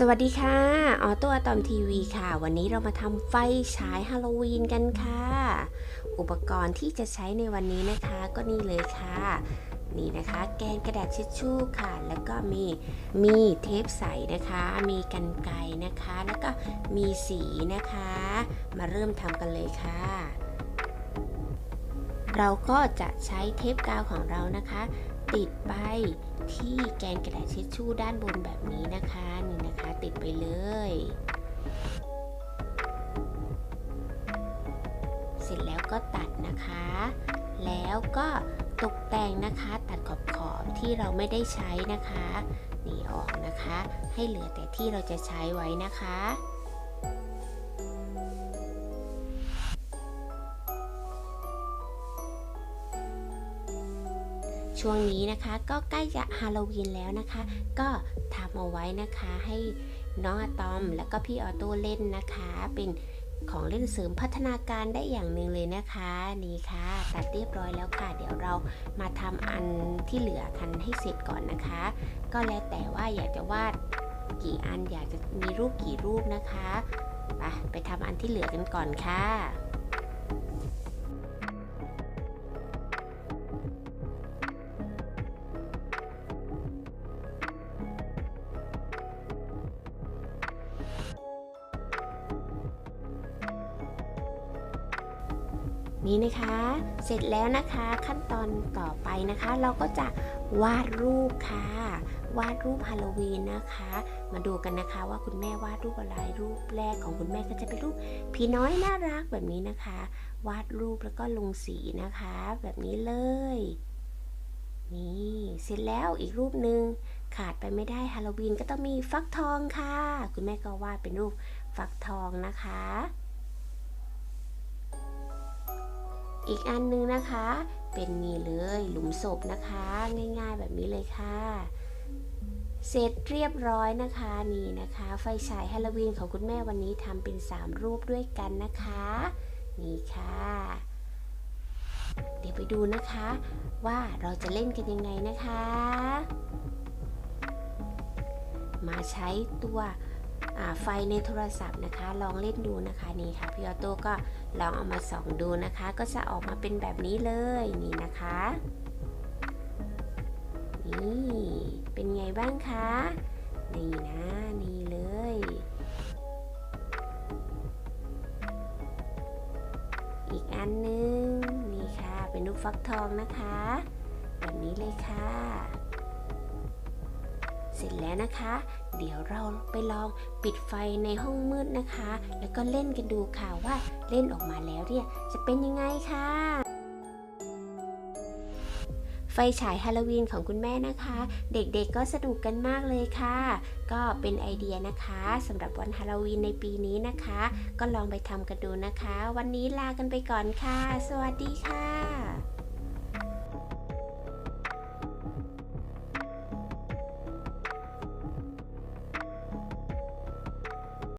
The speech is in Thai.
สวัสดีค่ะ ออโต้อะตอมทีวีค่ะ วันนี้เรามาทำไฟฉายฮาโลวีนกันค่ะ อุปกรณ์ที่จะใช้ในวันนี้นะคะก็นี่เลยค่ะ นี่นะคะ แกนกระดาษทิชชู่ค่ะ แล้วก็มีมีเทปใสนะคะ มีกันไกนะคะ แล้วก็มีสีนะคะ มาเริ่มทำกันเลยค่ะ เราก็จะใช้เทปกาวของเรานะคะ ติดไปที่แกนกระดาษทิชชู่ด้านบนแบบนี้นะคะนี่นะคะติดไปเลย เสร็จแล้วก็ตัดนะคะ แล้วก็ตกแต่งนะคะตัดขอบขอบๆที่เราไม่ได้ใช้นะคะนี่ออกนะคะ ให้เหลือแต่ที่เราจะใช้ไว้นะคะ ช่วงนี้นะคะก็ใกล้จะฮาโลวีนแล้วนะคะ ก็ทำเอาไว้นะคะให้น้องอะตอมแล้วก็พี่ออโต้เล่นนะคะ เป็นของเล่นเสริมพัฒนาการได้อย่างหนึ่งเลยนะคะนี่ค่ะ ตัดเรียบร้อยแล้วค่ะ เดี๋ยวเรามาทำอันที่เหลือกันให้เสร็จก่อนนะคะ ก็แล้วแต่ว่าอยากจะวาดกี่อันอยากจะมีรูปกี่รูปนะคะ ไปไปทำอันที่เหลือกันก่อนค่ะ นี่นะคะ เสร็จแล้วนะคะขั้นตอนต่อไปนะคะ เราก็จะวาดรูปค่ะ วาดรูปฮาโลวีนนะคะ มาดูกันนะคะว่าคุณแม่วาดรูปอะไรรูปแรกของคุณแม่ก็จะเป็นรูปผีน้อยน่ารักแบบนี้นะคะ วาดรูปแล้วก็ลงสีนะคะ แบบนี้เลย นี่เสร็จแล้วอีกรูปหนึ่งขาดไปไม่ได้ฮาโลวีนก็ต้องมีฟักทองค่ะ คุณแม่ก็วาดเป็นรูปฟักทองนะคะ อีกอันนึงนะคะ เป็นนี่เลยหลุมศพนะคะ ง่ายๆแบบนี้เลยค่ะ เสร็จเรียบร้อยนะคะนี่นะคะ ไฟฉายฮาโลวีนของคุณแม่วันนี้ทำเป็น 3 รูปด้วยกันนะคะ นี่ค่ะเดี๋ยวไปดูนะคะ ว่าเราจะเล่นกันยังไงนะคะ มาใช้ตัว ไฟในโทรศัพท์นะคะ ลองเล่นดูนะคะนี่ค่ะพี่ออโต้ก็ลองเอามาส่องดูนะคะ ก็จะออกมาเป็นแบบนี้เลยนี่นะคะนี่เป็นไงบ้างคะนี่นะนี่เลยอีกอันนึงนี่ค่ะเป็นรูปฟักทองนะคะ แบบนี้เลยค่ะ เสร็จแล้วนะคะ เดี๋ยวเราไปลองปิดไฟในห้องมืดนะคะ แล้วก็เล่นกันดูค่ะว่าเล่นออกมาแล้วเนี่ยจะเป็นยังไงค่ะ ไฟฉายฮาโลวีนของคุณแม่นะคะ เด็กๆก็สนุกกันมากเลยค่ะ ก็เป็นไอเดียนะคะสำหรับวันฮาโลวีนในปีนี้นะคะ ก็ลองไปทำกันดูนะคะ วันนี้ลากันไปก่อนค่ะ สวัสดีค่ะ